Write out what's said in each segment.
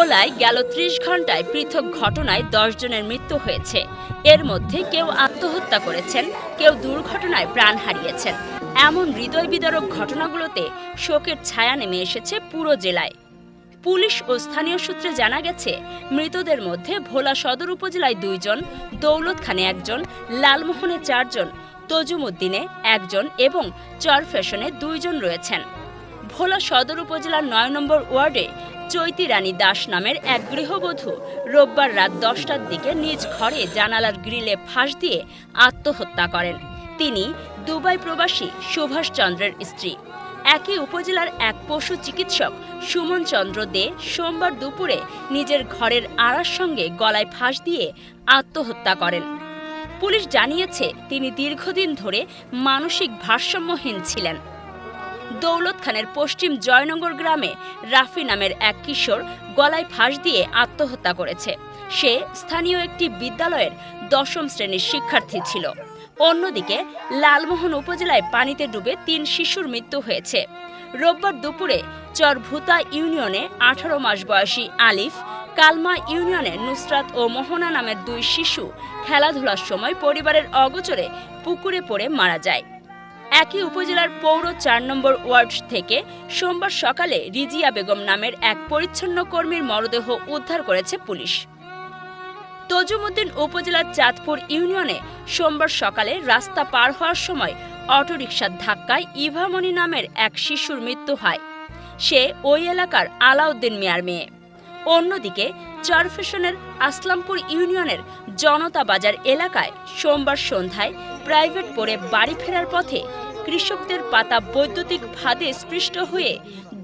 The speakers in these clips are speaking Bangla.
ভোলায় গেল ত্রিশ ঘন্টায় পৃথক ঘটনায় দশ জনের মৃত্যু হয়েছে। এর মধ্যে কেউ আত্মহত্যা করেছেন, কেউ দুর্ঘটনায় প্রাণ হারিয়েছেন। এমন হৃদয় বিদারক ঘটনাগুলোতে শোকের ছায়া নেমে এসেছে পুরো জেলায়। পুলিশ ও স্থানীয় সূত্রে জানা গেছে, মৃতদের মধ্যে ভোলা সদর উপজেলায় দুইজন দৌলত খানে একজন, লালমোহনে চারজন, তজুমুদ্দিনে একজন এবং চর ফ্যাশনে দুইজন রয়েছেন। ভোলা সদর উপজেলার নয় নম্বর ওয়ার্ডে চৈতি রানী দাস নামের এক গৃহবধূ রোববার রাত দশটার দিকে নিজ ঘরে জানালার গ্রিলে ফাঁস দিয়ে আত্মহত্যা করেন। তিনি দুবাই প্রবাসী সুভাষ চন্দ্রের স্ত্রী। একই উপজেলার এক পশু চিকিৎসক সুমন চন্দ্র দে সোমবার দুপুরে নিজের ঘরের আড়ার সঙ্গে গলায় ফাঁস দিয়ে আত্মহত্যা করেন। পুলিশ জানিয়েছে, তিনি দীর্ঘদিন ধরে মানসিক ভারসাম্যহীন ছিলেন। দৌলত খানের পশ্চিম জয়নগর গ্রামে রাফি নামের এক কিশোর গলায় ফাঁস দিয়ে আত্মহত্যা করেছে। সে স্থানীয় একটি বিদ্যালয়ের দশম শ্রেণির শিক্ষার্থী ছিল। অন্যদিকে লালমোহন উপজেলায় পানিতে ডুবে তিন শিশুর মৃত্যু হয়েছে। রোববার দুপুরে চরভুতা ইউনিয়নে আঠারো মাস বয়সী আলিফ, কালমা ইউনিয়নে নুসরাত ও মোহনা নামের দুই শিশু খেলাধুলার সময় পরিবারের অগোচরে পুকুরে পড়ে মারা যায়। একই উপজেলার পৌর চার নম্বর ওয়ার্ড থেকে সোমবার সকালে রিজিয়া বেগম নামের এক পরিচ্ছন্ন কর্মীর মরদেহ উদ্ধার করেছে পুলিশ। তজুমুদ্দিন উপজেলার চাঁদপুর ইউনিয়নে সোমবার সকালে রাস্তা পার হওয়ার সময় অটোরিকশার ধাক্কায় ইভামণি নামের এক শিশুর মৃত্যু হয়। সে ওই এলাকার আলাউদ্দিন মিয়ার মেয়ে। অন্যদিকে চরফেশনের আসলামপুর ইউনিয়নের জনতা বাজার এলাকায় সোমবার সন্ধ্যায় প্রাইভেট পড়ে বাড়ি ফেরার পথে কৃষকদের পাতা বৈদ্যুতিক ভাদে স্পৃষ্ট হয়ে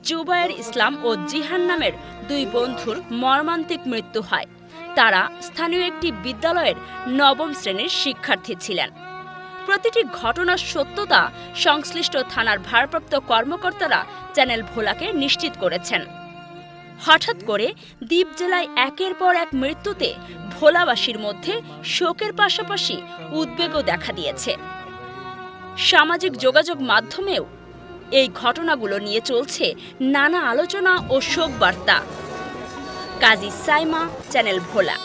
জুবায়ের ইসলাম ও জিহান নামের দুই বন্ধুর মর্মান্তিক মৃত্যু হয়। তারা স্থানীয় একটি বিদ্যালয়ের নবম শ্রেণির শিক্ষার্থী ছিলেন। প্রতিটি ঘটনার সত্যতা সংশ্লিষ্ট থানার ভারপ্রাপ্ত কর্মকর্তারা চ্যানেল ভোলাকে নিশ্চিত করেছেন। হঠাৎ করে দ্বীপ জেলায় একের পর এক মৃত্যুতে ভোলাবাসীর মধ্যে শোকের পাশাপাশি উদ্বেগও দেখা দিয়েছে। সামাজিক যোগাযোগ মাধ্যমেও এই ঘটনাগুলো নিয়ে চলছে নানা আলোচনা ও শোক বার্তা কাজী সাইমা, চ্যানেল ভোলা।